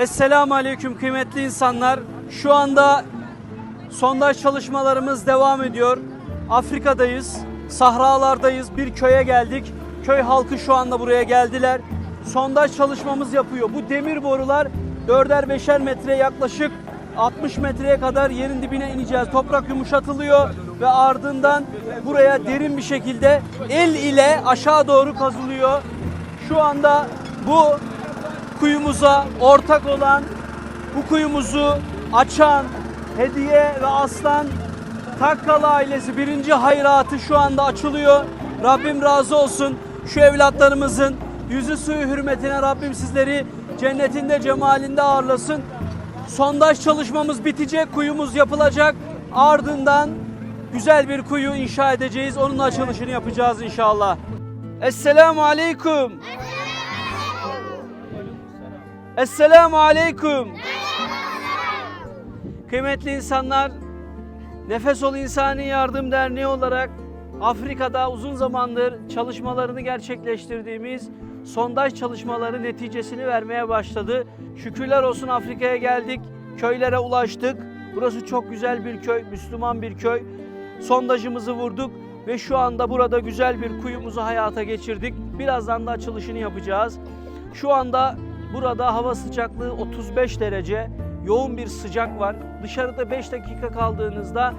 Esselamu Aleyküm kıymetli insanlar. Şu anda sondaj çalışmalarımız devam ediyor. Afrika'dayız, sahralardayız. Bir köye geldik. Köy halkı şu anda buraya geldiler. Sondaj çalışmamız yapıyor. Bu demir borular dörder beşer metre yaklaşık 60 metreye kadar yerin dibine ineceğiz. Toprak yumuşatılıyor ve ardından buraya derin bir şekilde el ile aşağı doğru kazılıyor. Şu anda bu kuyumuza ortak olan bu kuyumuzu açan Hediye ve Aslan Takkalı ailesi birinci hayratı şu anda açılıyor. Rabbim razı olsun. Şu evlatlarımızın yüzü suyu hürmetine Rabbim sizleri cennetinde cemalinde ağırlasın. Sondaj çalışmamız bitecek, kuyumuz yapılacak. Ardından güzel bir kuyu inşa edeceğiz. Onun açılışını yapacağız inşallah. Esselamu Aleyküm. Esselamu Aleyküm. Kıymetli insanlar, Nefes Ol İnsani Yardım Derneği olarak Afrika'da uzun zamandır çalışmalarını gerçekleştirdiğimiz sondaj çalışmaları neticesini vermeye başladı. Şükürler olsun Afrika'ya geldik, köylere ulaştık. Burası çok güzel bir köy, Müslüman bir köy. Sondajımızı vurduk ve şu anda burada güzel bir kuyumuzu hayata geçirdik. Birazdan da açılışını yapacağız. Şu anda burada hava sıcaklığı 35 derece, yoğun bir sıcak var. Dışarıda 5 dakika kaldığınızda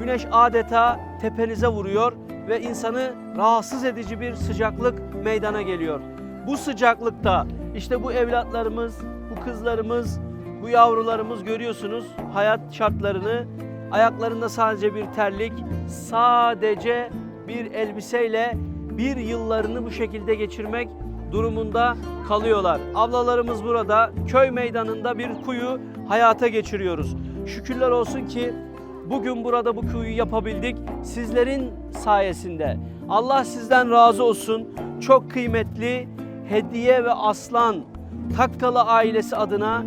güneş adeta tepenize vuruyor ve insanı rahatsız edici bir sıcaklık meydana geliyor. Bu sıcaklıkta işte bu evlatlarımız, bu kızlarımız, bu yavrularımız görüyorsunuz hayat şartlarını. Ayaklarında sadece bir terlik, sadece bir elbiseyle bir yıllarını bu şekilde geçirmek durumunda kalıyorlar. Ablalarımız burada köy meydanında bir kuyu hayata geçiriyoruz. Şükürler olsun ki bugün burada bu kuyuyu yapabildik. Sizlerin sayesinde. Allah sizden razı olsun. Çok kıymetli Hediye ve Aslan Takkalı ailesi adına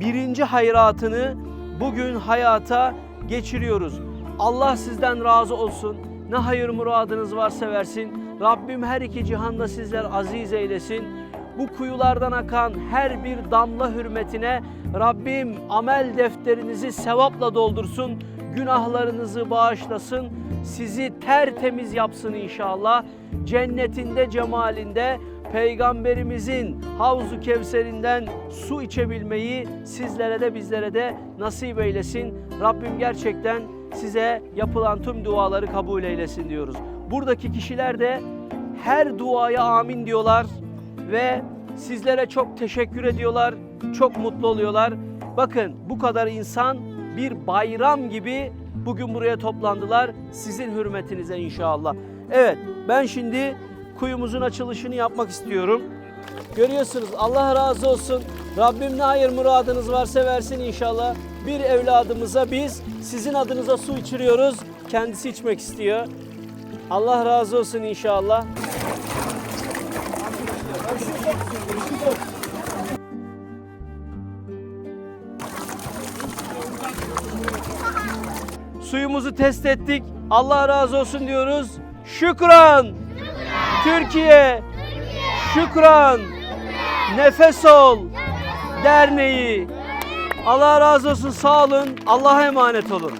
birinci hayratını bugün hayata geçiriyoruz. Allah sizden razı olsun. Ne hayır muradınız varsa versin. Rabbim her iki cihanda sizler aziz eylesin. Bu kuyulardan akan her bir damla hürmetine Rabbim amel defterinizi sevapla doldursun. Günahlarınızı bağışlasın. Sizi tertemiz yapsın inşallah. Cennetinde cemalinde Peygamberimizin Havzu Kevserinden su içebilmeyi sizlere de bizlere de nasip eylesin. Rabbim gerçekten size yapılan tüm duaları kabul eylesin diyoruz. Buradaki kişiler de her duaya amin diyorlar ve sizlere çok teşekkür ediyorlar. Çok mutlu oluyorlar. Bakın bu kadar insan bir bayram gibi bugün buraya toplandılar. Sizin hürmetinize inşallah. Evet ben şimdi kuyumuzun açılışını yapmak istiyorum. Görüyorsunuz Allah razı olsun. Rabbim ne hayır muradınız varsa versin inşallah. Bir evladımıza biz sizin adınıza su içiriyoruz. Kendisi içmek istiyor. Allah razı olsun inşallah. Suyumuzu test ettik. Allah razı olsun diyoruz. Şükran. Türkiye. Şükran. Nefes ol. Derneği. Allah razı olsun. Sağ olun. Allah'a emanet olun.